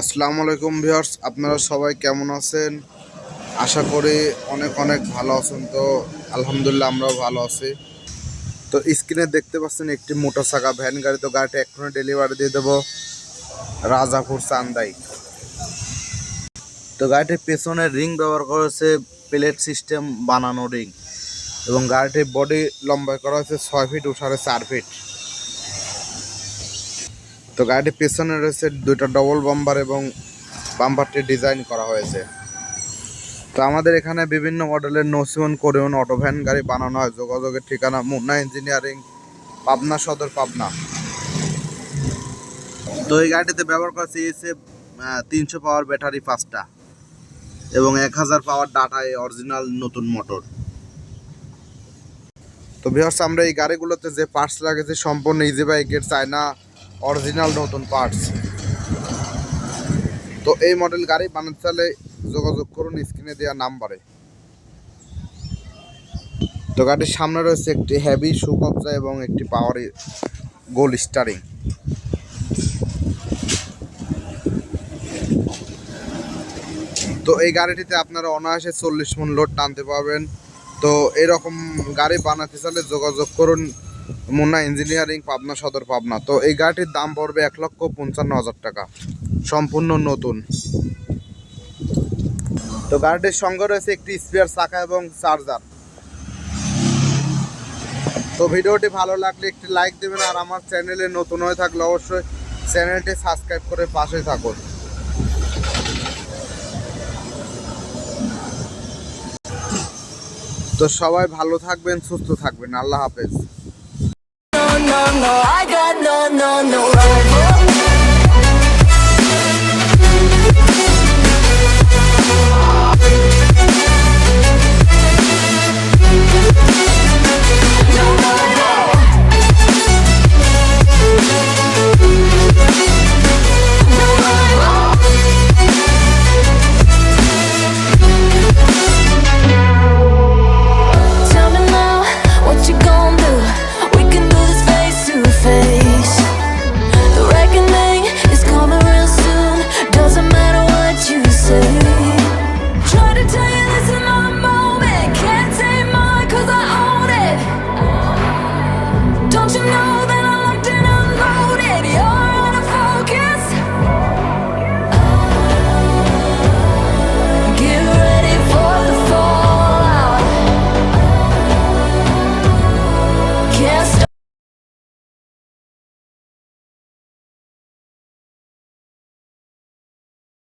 আসসালামু আলাইকুম ভিউয়ার্স, আপনারা সবাই কেমন আছেন? আশা করি অনেক অনেক ভালো আছেন, তো আলহামদুলিল্লাহ আমরাও ভালো আছি। তো স্ক্রিনে দেখতে পাচ্ছেন একটি মোটর চাকা ভ্যান গাড়ি, তো গাড়িটা এক্ষুনি ডেলিভারি দিয়ে দেবো রাজাপুর চান্দাই। তো গাড়িটির পেছনে রিং ব্যবহার করেছে প্লেট সিস্টেম বানানো রিং। এবং গাড়িটির বডি লম্বাই করা হয়েছে ছয় ফিট সাড়ে চার ফিট। তো গাড়িটির পেছনে রয়েছে দুইটা ডবল বাম্বার এবং বাম্পারটি ডিজাইন করা হয়েছে। তো আমাদের এখানে বিভিন্ন মডেলের নসিমন কোরিয়ন অটো ভ্যান গাড়ি বানানো হয়। যোগাযোগের ঠিকানা মুন্না ইঞ্জিনিয়ারিং পাবনা সদর, পাবনা। তো এই গাড়িটিতে ব্যবহার করা চেয়েছে তিনশো পাওয়ার ব্যাটারি পাঁচটা এবং এক হাজার পাওয়ার ডাটায় অরিজিনাল নতুন মোটর তো ভিউয়ার্স আমরা এই গাড়িগুলোতে যে পার্টস লাগেছে সম্পূর্ণ ইজি বাইকের চায়না অরিজিনাল নতুন পার্টস তো এই মডেল গাড়ি বানাতে চাইলে যোগাযোগ করুন স্ক্রিনে দেওয়া নাম্বারে তো গাড়ির সামনে রয়েছে একটি হেভি সুকবজা এবং একটি পাওয়ার গোল স্টারিং তো এই গাড়িটিতে আপনারা অনায়াসে চল্লিশ মন লোড টানতে পারবেন। তো এরকম গাড়ি বানাতে চাইলে যোগাযোগ করুন মুন্না ইঞ্জিনিয়ারিং, পাবনা সদর, পাবনা। তো এই গাড়িটির দাম পড়বে এক লক্ষ পঞ্চান্ন হাজার টাকা। সম্পূর্ণ নতুন। তো গাড়িটির সঙ্গে রয়েছে একটি স্পেয়ার চাকা এবং চার্জার। তো ভিডিওটি ভালো লাগলে একটি লাইক দেবেন আর আমার চ্যানেলে নতুন হয়ে থাকলে অবশ্যই চ্যানেলটি সাবস্ক্রাইব করে পাশে থাকুন। তো সবাই ভালো থাকবেন, সুস্থ থাকবেন। আল্লাহ হাফেজ। no, no, I got no, no, no rival